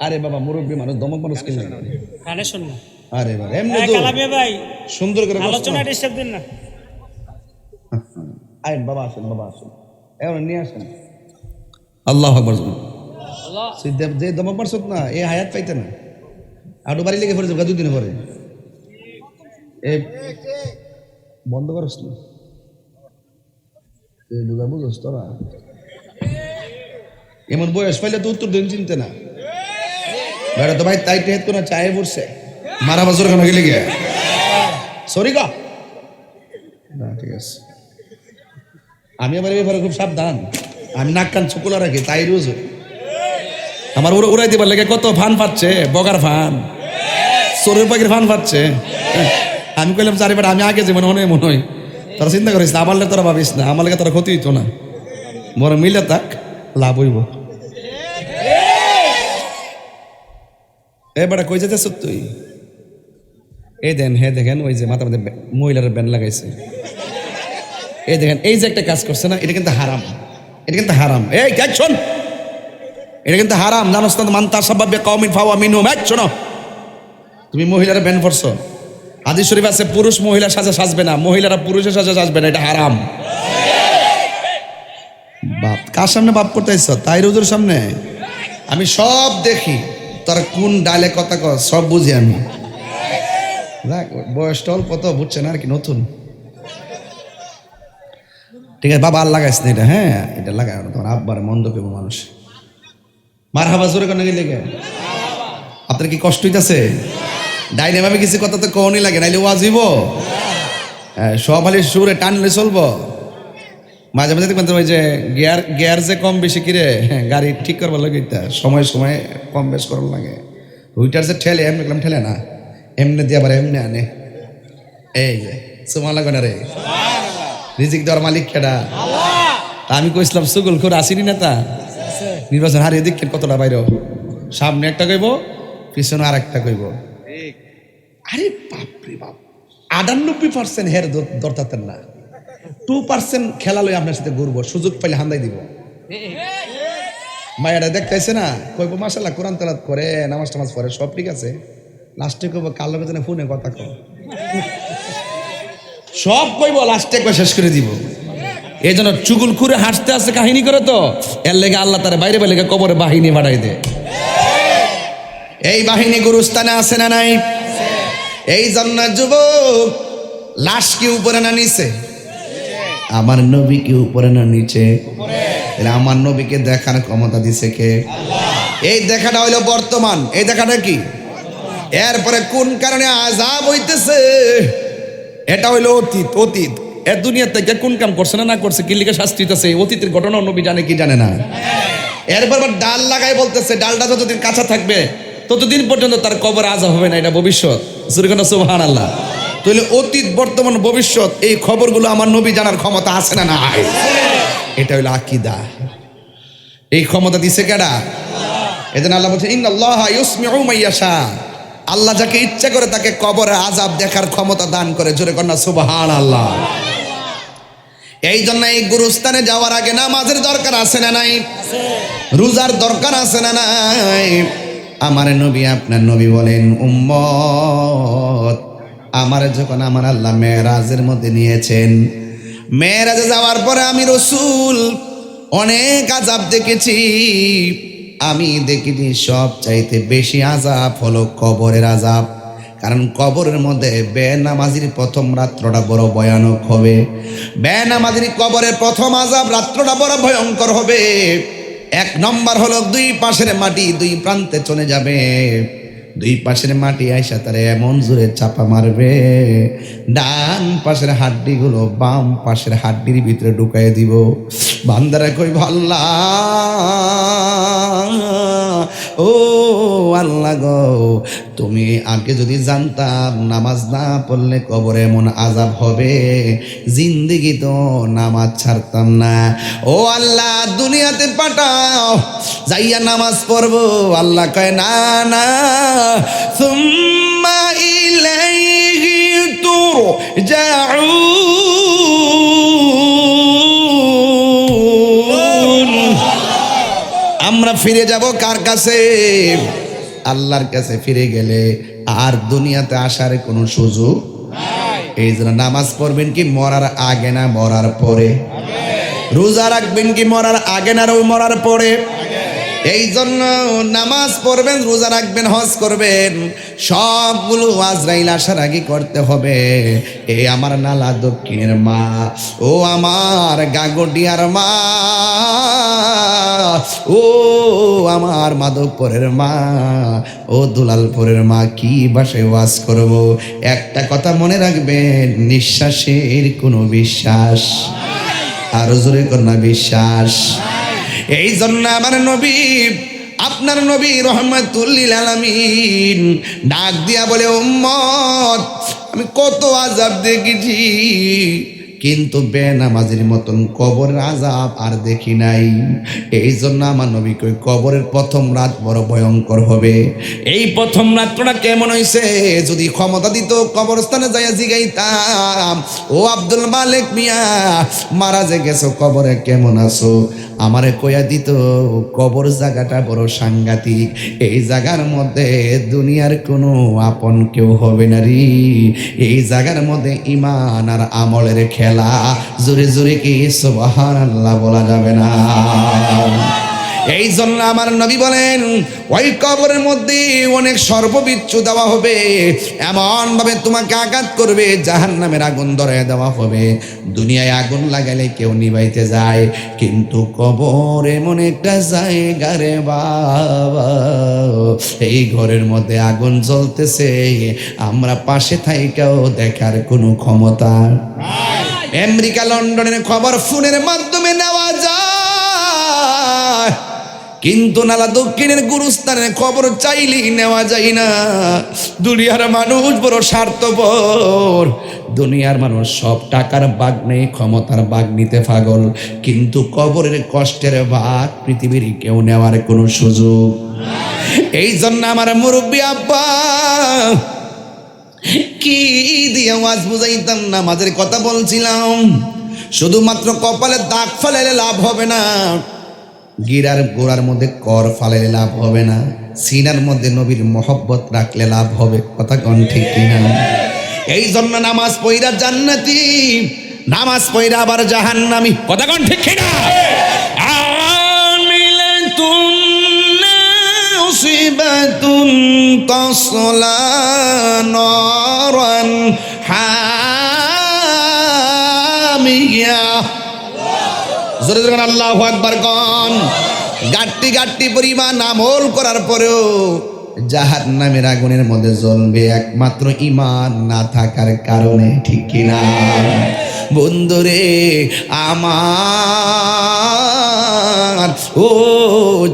আরে বাবা মুরব্বী মানুষ দমক মানুষ কিনে কানে শুন না। আরে বাবা এমনি তো কালামিয়া ভাই সুন্দর করে আলোচনা ডিস্টার্ব দিন না। আইন বাবা আসেন বাবা আসেন। এখন নিয়ে আসেন। আল্লাহ আকবর। দেব- যে দমক মারছত না এই হায়াত পাইতে না। আটু বাড়ি লেগে পড়েছে দুদিন পরে। এ বন্ধ করস না। এ বুঝা বুঝস তোরা। এমন বয়স পাইলে তো উত্তর দিন চিনতে না। বেড়া তো ভাই তাই টেহেত কোনো চায়ে পড়ছে। মারা বছর কেন গেলে সরি আমি এই ব্যাপারে খুব সাবধান। আমি নাক কান চুকুলা রাখি, তাই রোজ আমার উড়ে উড়াই দিবার লেগে কত ফান পাচ্ছে বগার ফান। চোরের পাখির ফান পাচ্ছে আমি কইলাম, চারি বেটা, আমি আগে যে মনে মনে হয়। তোরা চিন্তা করিস না আমার তোরা ভাবিস না আমার লেগে তোরা ক্ষতি হইতো না। বড় মিলে তাক লাভ হইব। এ কই যেতেছ তুই? এই দেন, হে দেখেন, ওই যে মাথার মধ্যে বে- মহিলার ব্যান্ড লাগাইছে। এই দেখেন, এই যে একটা কাজ করছে না, এটা কিন্তু হারাম। এটা কিন্তু হারাম। এই ক্যাচ শোন। এটা কিন্তু হারাম। জানোস না মান্তা সাবাবে কওমিন ফাওয়া মিনহুম। এক শোনো। তুমি মহিলারা ব্যান করছ হাদিস শরীফ আছে, পুরুষ মহিলা সাজা সাজবে না, মহিলারা পুরুষের সাজা সাজবে না, এটা হারাম। বাপ, কার সামনে বাপ করতে আইছ তাই রোজের সামনে? আমি সব দেখি। তোর কোন ডালে কথা কর সব বুঝি আমি। দেখ, বয়সটা অল্প তো বুঝছে না আর কি, নতুন। ঠিক আছে, বাবা আর লাগাইস না এটা হ্যাঁ? এটা লাগাই না, তোমার আব্বার মন্দ পেব মানুষ। মার হাবা জোরে কেন গেলে আপনার কি কষ্ট হইতাছে? ডাইনে ভাবে কিছু কথা তো কখনই লাগে, নাইলে ওয়াজিব হ্যাঁ সব সুরে টানলে চলবো। মাঝে মাঝে দেখবেন ওই যে গিয়ার গিয়ার যে কম বেশি কিরে গাড়ি ঠিক করবার লাগে এটা সময় সময় কম বেশ করার লাগে। হুইটার যে ঠেলে এমনি করলাম ঠেলে না এমনি দিয়ে আবার এমনি আনে। এই যে সুমা লাগে না রে। রিজিক দেওয়ার মালিক কেডা? তা আমি কইছিলাম সুগুল করে আসিনি না তা? নির্বাচন হারিয়ে দিক কতটা বাইর সামনে একটা কইব পিছনে আর একটা কইব আরে বাপরে বাপ আটানব্বই পার্সেন্ট হের দরতাতেন না। টু পার্সেন্ট খেলা লই আপনার সাথে ঘুরবো, সুযোগ পাইলে হান্দাই দিব। মায়েরা দেখতেছে না? কইব মাসাল্লাহ কোরআন তেলাত করে, নামাজ টামাজ পড়ে, সব ঠিক আছে। লাস্টে কইব কাল লোকের জন্য ফোনে কথা কো সব কইব লাস্টে একবার শেষ করে দিব। এই জন্য চুগুল খুঁড়ে হাসতে হাসতে কাহিনী করে তো, এর লেগে আল্লাহ তার বাইরে বাইরে কবরে বাহিনী বাড়াই দে। এই বাহিনী গুরুস্থানে আছে না নাই? এই জন্য যুবক, লাশ কি উপরে না নিচে? আমার নবী কি উপরে না নিচে? তাহলে আমার নবীকে দেখার ক্ষমতা দিছে কে? এই দেখাটা হইল বর্তমান। এই দেখাটা কি? এরপরে কোন কারণে আজাব হইতেছে? এটা হইল অতীত অতীত। এ দুনিয়া থেকে কোন কাম করছে না না করছে কি লিখে শাস্তি দিতেছে? অতীতের ঘটনা নবী জানে কি জানে না। এরপর আবার ডাল লাগাই বলতেছে ডালটা যতদিন কাঁচা থাকবে ততদিন পর্যন্ত তার কবর আজাব হবে না এটা ভবিষ্যৎ। সুরকানা সুবহান আল্লাহ তাহলে অতীত, বর্তমান, ভবিষ্যৎ, এই খবরগুলো আমার নবী জানার ক্ষমতা আছে না নাই? এটা হইল আকিদা। এই ক্ষমতা দিছে কেডা এদিন আল্লাহ বলছে ইন আল্লাহ ইউসমিউ মাইয়াশা আল্লাহ যাকে ইচ্ছা করে তাকে কবরে আজাব দেখার ক্ষমতা দান করে। জোরে কন্যা সুবহান আল্লাহ এই জন্য এই গুরুস্থানে যাওয়ার আগে নামাজের দরকার আছে না নাই? রোজার দরকার আছে না নাই? আমার নবী, আপনার নবী বলেন, উম্মত আমার যখন আমার আল্লাহ মেয়েরাজের মধ্যে নিয়েছেন, মেয়েরাজে যাওয়ার পরে আমি রসুল, অনেক আজাব দেখেছি। আমি দেখিনি সব চাইতে বেশি আজাব হলো কবরের আজাব কারণ কবরের মধ্যে বেনামাজির প্রথম রাত্রটা বড় ভয়ানক হবে। বেনামাজির কবরের প্রথম আজাব রাত্রটা বড় ভয়ঙ্কর হবে। এক নম্বর হলো দুই পাশের মাটি দুই প্রান্তে চলে যাবে। দুই পাশের মাটি আইসা তারা এমন জোরে চাপা মারবে। ডান পাশের হাড্ডিগুলো বাম পাশের হাড্ডির ভিতরে ঢুকাই দিব। বান্দারা কই ভাল্লা ও আল্লাহ গো, তুমি আগে যদি জানতাম নামাজ না পড়লে কবরে এমন আজাব হবে, জিন্দিগি তো নামাজ ছাড়তাম না। ও আল্লাহ, দুনিয়াতে পাঠাও, যাইয়া নামাজ পড়ব। আল্লাহ কয়, না না। সুম্মা ইলাইহি তুরজাউন। আমরা ফিরে যাব কার কাছে? আল্লাহর কাছে ফিরে গেলে আর দুনিয়াতে আসার কোনো সুযোগ এই জন্য নামাজ পড়বেন কি মরার আগে না মরার পরে? রোজা রাখবেন কি মরার আগে না মরার পরে? এই জন্য নামাজ পড়বেন, রোজা রাখবেন, হজ করবেন, সবগুলো আজরাইল আসার আগে করতে হবে। এ আমার নালা দক্ষিণের মা, ও আমার গাগটিয়ার মা, ও আমার মাধবপুরের মা, ও দুলালপুরের মা, কি বাসায় ওয়াজ করব? একটা কথা মনে রাখবেন, নিঃশ্বাসের কোনো বিশ্বাস, আরও জোরে কন্যা বিশ্বাস। এই জন্য আমার নবী, আপনার নবী রহমাতুল্লিল আলামিন ডাক দিয়া বলে, উম্মত, আমি কত আজাব দেখেছি। কিন্তু বেনামাজির মতন কবরের আজাব আর দেখি নাই। এই জন্য আমার নবী কই কবরের প্রথম রাত বড় ভয়ঙ্কর হবে। এই প্রথম রাতটা কেমন হইছে? যদি ক্ষমতা দিত, কবরস্থানে যাইয়া জিগাইতাম। ও আব্দুল মালিক মিয়া, মারা যে গেছো, কবরে কেমন আছো? আমারে কইয়া দিত, কবর জায়গাটা বড় সাংঘাতিক। এই জায়গার মধ্যে দুনিয়ার কোনো আপন কেউ হবে না রে। এই জায়গার মধ্যে ইমান আর আমলের খেলা জোরে জোরে কি? সুবহান আল্লাহ বলা যাবে না। এই জন্য আমার নবী বলেন, ওই কবরের মধ্যে অনেক সর্ববিচ্ছু দেওয়া হবে। এমন ভাবে তোমাকে আঘাত করবে জাহান নামের আগুন ধরে দেওয়া হবে। দুনিয়ায় আগুন লাগালে কেউ নিবাইতে যায়, কিন্তু কবর এমন একটা জায়গা রে বাবা। এই ঘরের মধ্যে আগুন জ্বলতেছে, আমরা পাশে থাইকাও দেখার কোনো ক্ষমতা। আমেরিকা, লন্ডনের খবর ফোনের মাধ্যমে নেওয়া যায়। কিন্তু নালা দক্ষিণের গুরুস্থানের খবর চাইলেই নেওয়া যায় না। দুনিয়ার মানুষ বড় স্বার্থপর। দুনিয়ার মানুষ সব টাকার বাঘ নেই, ক্ষমতার বাঘ নিতে পাগল। কিন্তু কবরের কষ্টের ভাগ পৃথিবীর কেউ নেওয়ার কোনো সুযোগ। এই জন্য আমার মুরব্বী আব্বা কি দিয়ে ওয়াজ বুঝাইতাম না, মাঝের কথা বলছিলাম। শুধুমাত্র কপালে দাগ ফালাইলে লাভ হবে না, গিরার গোড়ার মধ্যে কর ফালাইলে লাভ হবে না, সিনার মধ্যে নবীর মহব্বত রাখলে লাভ হবে, কথা কন ঠিক কিনা? এই জন্য নামাজ পইরা জান্নাতি, নামাজ পইরা আবার জাহান্নামি, কথা কন ঠিক কিনা? নাসিবাতুন তাসলা নারান হামিয়া জোরে জোরে আল্লাহ আকবার গন গাট্টি গাট্টি পরিমাণ আমল করার পরেও জাহার নামের আগুনের মধ্যে জ্বলবে একমাত্র ইমান না থাকার কারণে, ঠিক কিনা? বন্ধুরে, আমার, ও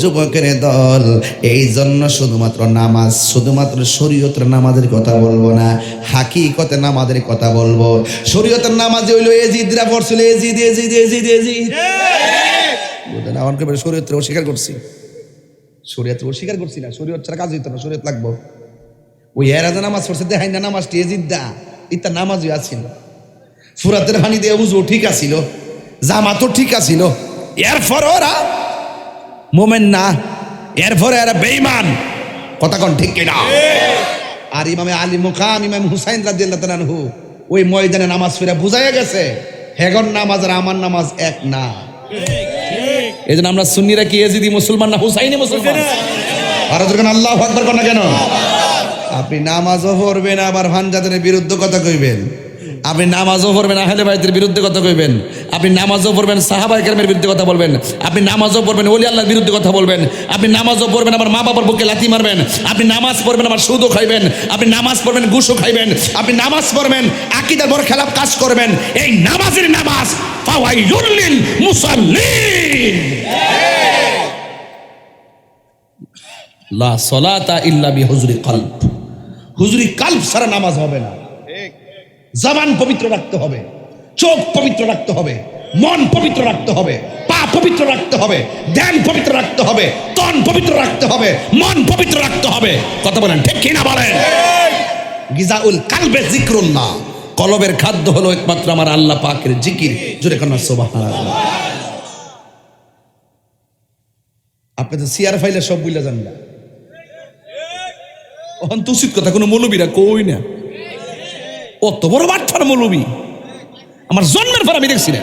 যুবকের দল এই জন্য শুধুমাত্র নামাজ, শুধুমাত্র শরীয়তের নামাজের কথা বলব না হাকিকতে নামাজের কথা বলব। শরীয়তের নামাজ হইল এজিদরা পড়ছিল এজিদ এজিদ এজিদ এজিদ। আমার কেবল শরীয়তের অস্বীকার করছি। শরীয়তের অস্বীকার করছি না, শরীয়ত ছাড়া কাজ হইতো না, শরীয়ত লাগবো। ওই এরাজা নামাজ পড়ছে, দেখাই না নামাজটি এজিদ্দা ইত্যা নামাজই আছিল ফুরাতের হানি দিয়ে উজু ঠিক আছিল জামা তো ঠিক আছিল এরপর ওরা মোমেন না, এরপরে এরা বেইমান কথা কন ঠিক কিনা? আর ইমামে আলী মুকাম, ইমাম হুসাইন আনহু ওই ময়দানে নামাজ ফিরে বুঝাইয়া গেছে, হেগন নামাজ আর আমার নামাজ এক না। এই জন্য আমরা সুন্নিরা কি এজিদি মুসলমান না হুসাইনি মুসলমান? আর যখন আল্লাহ আকবার কর না কেন? আপনি নামাজও পড়বেন, আবার ভানজাদের বিরুদ্ধে কথা কইবেন। আপনি নামাজও পড়বেন, আহলে বাইতের বিরুদ্ধে কথা কইবেন। আপনি নামাজও পড়বেন সাহাবাই কেরামের বিরুদ্ধে কথা বলবেন। আপনি নামাজও পড়বেন, ওলি আল্লাহর বিরুদ্ধে কথা বলবেন। আপনি নামাজও পড়বেন, আমার মা বাবার বুকে লাথি মারবেন। আপনি নামাজ পড়বেন, আমার সুদও খাইবেন। আপনি নামাজ পড়বেন গুসও খাইবেন। আপনি নামাজ পড়বেন, আকিদার বড় খেলাপ কাজ করবেন। এই নামাজের নামাজ লিল মুসাল্লিন। লা সলাতা ইল্লা বিহুজুরি কলব। হুজুরি কাল্ব সারা নামাজ হবে না। জবান পবিত্র রাখতে হবে, চোখ পবিত্র রাখতে হবে, মন পবিত্র রাখতে হবে, পা পবিত্র রাখতে হবে, ধ্যান পবিত্র রাখতে হবে, তন পবিত্র রাখতে হবে, মন পবিত্র রাখতে হবে। কথা বলেন, ঠিক কিনা বলেন? গিজাউল কালবে জিক্রুল্লাহ, কলবের খাদ্য হলো একমাত্র আমার আল্লাহ পাকের জিকির। জোরে কন্যা, সুবহানাল্লাহ। আপনি তো সিয়ার ফাইলে সব বুঝলে যান না ওখান তো উচিত কথা কোনো মৌলবীরা কই না? অত বড় বাটফার মৌলবী। আমার জন্মের পর আমি দেখছি না।